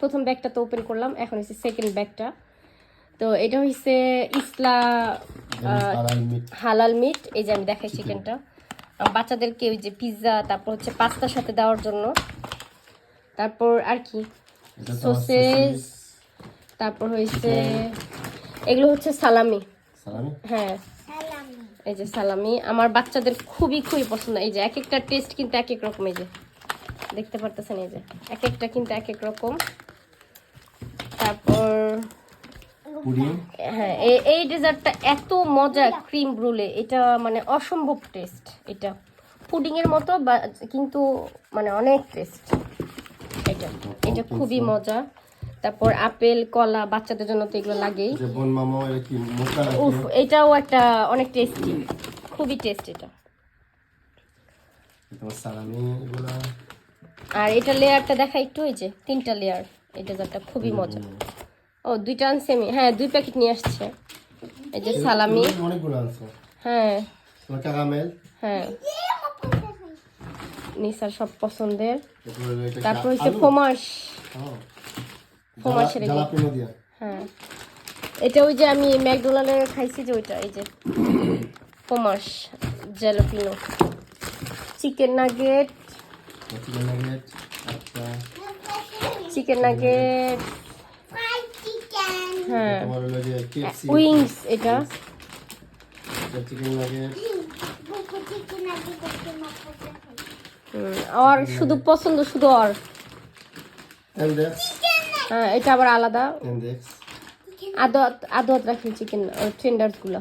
প্রথম ব্যাগটা তো ওপেন করলাম এখন হচ্ছে সেকেন্ড ব্যাগটা। তো এটা হচ্ছে ইসলা হালাল মিট এই যে আমি দেখাই চিকেনটা বাচ্চাদেরকে ওই যে পিৎজা তারপর হচ্ছে পাস্তার সাথে দেওয়ার জন্য। তারপর আর কি সসেজ তারপর হয়েছে এগুলো হচ্ছে সালামি সালামি হ্যাঁ। এই যে সালামি আমার বাচ্চাদের খুবই খুবই পছন্দ। এই যে এক একটা টেস্ট কিন্তু এক এক রকম এই যে। দেখতে পারতেছেন এই যে। এক একটা কিন্তু এক এক রকম তারপর পুডিং হ্যাঁ এই ডেজার্টটা এত মজা ক্রিম ব্রুলে। এটা মানে অসম্ভব টেস্ট এটা। পুডিং এর মতো বা- কিন্তু মানে অনেক টেস্ট এটা এটা খুবই মজা। তারপর আপেল কলা বাচ্চাদের জন্য তো এগুলো লাগেই। উফ এটাও একটা অনেক টেস্টি খুবই টেস্ট এটা। আর এটা লেয়ারটা দেখা একটু যে তিনটা লেয়ার এই ডেজার্টটা খুবই মজা। ও দুইটা আনছে আমি। হ্যাঁ দুই প্যাকেট নিয়ে আসছে। এই যে সালামি। অনেকগুলো আনছো। হ্যাঁ। কারামেল হ্যাঁ। নিসার সব পছন্দের। তারপর হচ্ছে? ফোমাস। ফোমাসের হ্যাঁ। এটা ওই যে আমি ম্যাকডোনাল্ডে খাইছি যে ওইটা এই যে famous jalapeno chicken nugget. Chicken nugget আচ্ছা। Chicken nugget. হ্যাঁ। তোমার হলো যে কেএফসি উইংস এটা। চিকেন নাগেট হুম, আর শুধু পছন্দ শুধু আর হ্যাঁ এটা আবার আলাদা। এন্ডেক্স আদো আদো রাখি চিকেন টেন্ডার্সগুলো।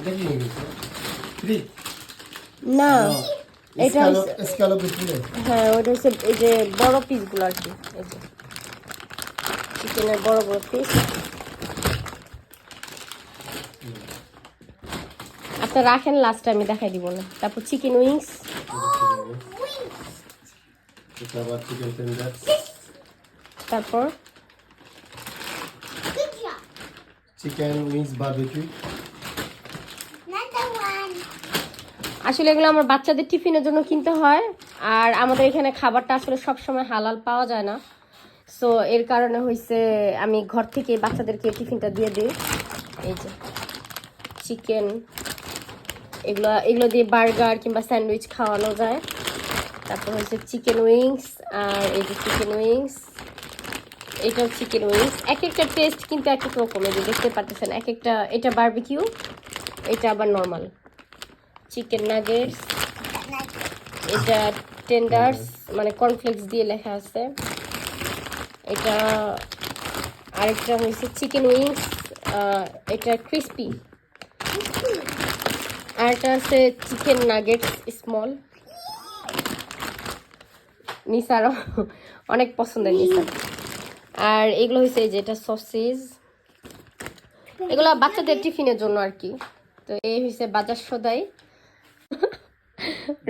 এটা না এটা হ্যাঁ ওটা হচ্ছে এই যে বড় পিসগুলো আর কি চিকেনের বড় বড় পিস আচ্ছা রাখেন লাস্টে আমি দেখাই দিব না। তারপর চিকেন উইংস তারপর? চিকেন উইংস বারবিকিউ আসলে এগুলো আমার বাচ্চাদের টিফিনের জন্য কিনতে হয় আর আমাদের এখানে খাবারটা আসলে সবসময় হালাল পাওয়া যায় না। সো এর কারণে হয়েছে আমি ঘর থেকে বাচ্চাদেরকে টিফিনটা দিয়ে দিই। এই যে চিকেন এগুলো এগুলো দিয়ে বার্গার কিংবা স্যান্ডউইচ খাওয়ানো যায়। তারপর হচ্ছে চিকেন উইংস আর এই যে চিকেন উইংস এটাও চিকেন উইংস এক একটা টেস্ট কিন্তু এক এক রকম এই যে দেখতে পাচ্ছেন এক একটা, এটা বারবিকিউ এটা আবার নর্মাল চিকেন নাগেটস এটা টেন্ডার্স মানে কর্নফ্লেক্স দিয়ে লেখা আছে। এটা আরেকটা হয়েছে চিকেন উইংস এটা ক্রিস্পি আরেকটা আছে চিকেন নাগেটস স্মল নিসারও অনেক পছন্দের নিসার। আর এগুলো হয়েছে এই যে এটা সসেজ এগুলো বাচ্চাদের টিফিনের জন্য আর কি। তো এই হয়েছে বাজার সদাই।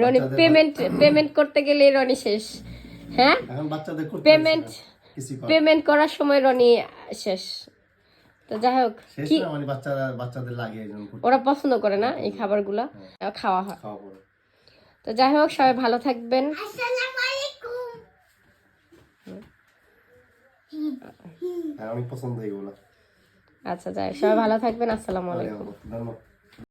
রনি পেমেন্ট পেমেন্ট করতে গেলে রনি শেষ। হ্যাঁ? এখন পেমেন্ট করার সময় রনি শেষ। তো যাই হোক কি মানে বাচ্চারা বাচ্চাদের লাগে ওরা পছন্দ করে না এই খাবারগুলা খাওয়া হয়। তো যাই হোক সবাই ভালো থাকবেন। হ্যাঁ অনেক পছন্দ এগুলো। আচ্ছা যাই সবাই ভালো থাকবেন। আসসালামু আলাইকুম। ধন্যবাদ।